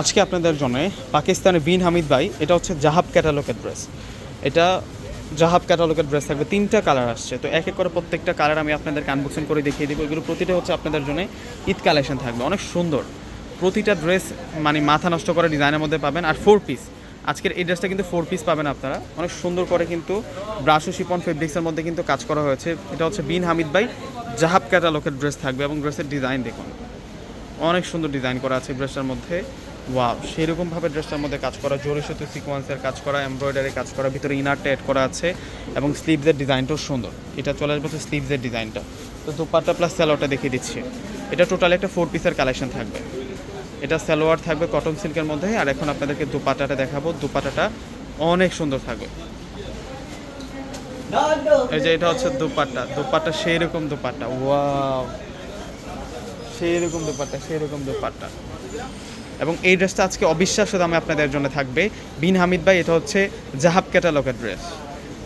আজকে আপনাদের জন্য পাকিস্তানের বিন হামিদ ভাই, এটা হচ্ছে জাহাব ক্যাটালগের ড্রেস এটা জাহাব ক্যাটালগের ড্রেস থাকবে, তিনটা কালার আসছে। তো এক এক করে প্রত্যেকটা কালার আমি আপনাদেরকে আনবক্সিং করে দেখিয়ে দিব। এগুলো প্রতিটা হচ্ছে আপনাদের জন্য ঈদ কালেকশন থাকবে। অনেক সুন্দর। প্রতিটা ড্রেস মানে মাথা নষ্ট করা ডিজাইনের মধ্যে পাবেন। আর ফোর পিস আজকের এই ড্রেসটা কিন্তু ফোর পিস পাবেন আপনারা। অনেক সুন্দর করে কিন্তু ব্রাশ ও শিপন ফেব্রিক্সের মধ্যে কিন্তু কাজ করা হয়েছে। এটা হচ্ছে বিন হামিদ ভাই, জাহাব ক্যাটালগের ড্রেস থাকবে এবং ড্রেসের ডিজাইন দেখুন। অনেক সুন্দর ডিজাইন করা আছে ড্রেসটার মধ্যে। ওয়াও সেরকমভাবে ড্রেসটার মধ্যে কাজ করা, জোরে সুতো সিকোয়েন্সের কাজ করা এমব্রয়ডারি কাজ করা, ভিতরে ইনারটা অ্যাড করা আছে এবং স্লিভসের ডিজাইনটাও সুন্দর। এটা চলে আসবে স্লিভসের ডিজাইনটা তো দুপাট্টা প্লাস স্যালোয়ারটা দেখিয়ে দিচ্ছি। এটা টোটাল একটা ফোর পিসের কালেকশন থাকবে। এটা সালোয়ার থাকবে কটন সিল্কের মধ্যে। আর এখন আপনাদেরকে দুপাটাটা দেখাবো। দুপাটাটা অনেক সুন্দর থাকবে। এই যে এটা হচ্ছে দুপাট্টা। দুপাট্টা সেই রকম দুপাট্টা। ওয়াও সেই রকম দুপাট্টা সেই রকম এবং এই ড্রেসটা আজকে অবিশ্বাস্য দামে আপনাদের জন্য থাকবে। বিন হামিদ ভাই, এটা হচ্ছে জাহাব ক্যাটালগের ড্রেস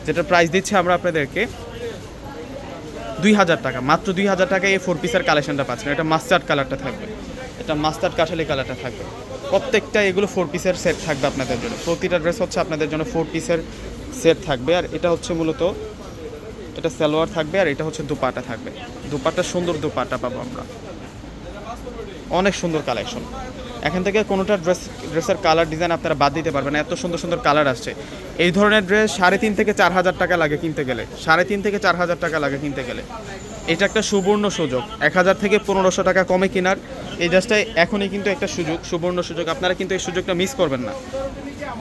যেটা প্রাইস দিচ্ছে আমরা আপনাদেরকে দুই হাজার টাকা। মাত্র দুই হাজার টাকায় এই ফোর পিসের কালেকশনটা পাচ্ছেন। এটা মাস্টার্ড কালারটা থাকবে। এটা মাস্টার্ড কাঠালি কালারটা থাকবে। প্রত্যেকটা এগুলো ফোর পিসের সেট থাকবে আপনাদের জন্য। প্রতিটা ড্রেস হচ্ছে আপনাদের জন্য ফোর পিসের সেট থাকবে। আর এটা হচ্ছে মূলত এটা সালোয়ার থাকবে আর এটা হচ্ছে দুপাটা থাকবে। দুপাটা সুন্দর দুপাটা পাবো আমরা। অনেক সুন্দর কালেকশন এখান থেকে কোনোটা ড্রেস ড্রেসের কালার ডিজাইন আপনারা বাদ দিতে পারবেন এত সুন্দর সুন্দর কালার আসছে। এই ধরনের ড্রেস সাড়ে তিন থেকে চার হাজার টাকা লাগে কিনতে গেলে। সাড়ে তিন থেকে চার হাজার টাকা লাগে কিনতে গেলে। এটা একটা সুবর্ণ সুযোগ। এক হাজার থেকে পনেরোশো টাকা কমে কেনার। এই ড্রেসটা এখনই কিন্তু একটা সুযোগ, সুবর্ণ সুযোগ। আপনারা কিন্তু এই সুযোগটা মিস করবেন না।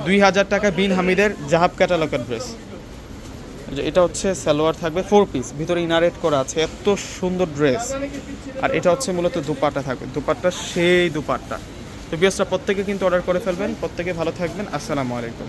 দুই হাজার টাকা বিন হামিদের জাহাব ক্যাটালগের ড্রেস এটা হচ্ছে সালোয়ার থাকবে ফোর পিস ভিতরে ইনারেট করা আছে এত সুন্দর ড্রেস আর এটা হচ্ছে মূলত দুপাট্টা থাকবে। দুপাট্টা সেই দুপাট্টা। তো বিএসটা প্রত্যেকে কিন্তু অর্ডার করে ফেলবেন। প্রত্যেকে ভালো থাকবেন। আসসালামু আলাইকুম।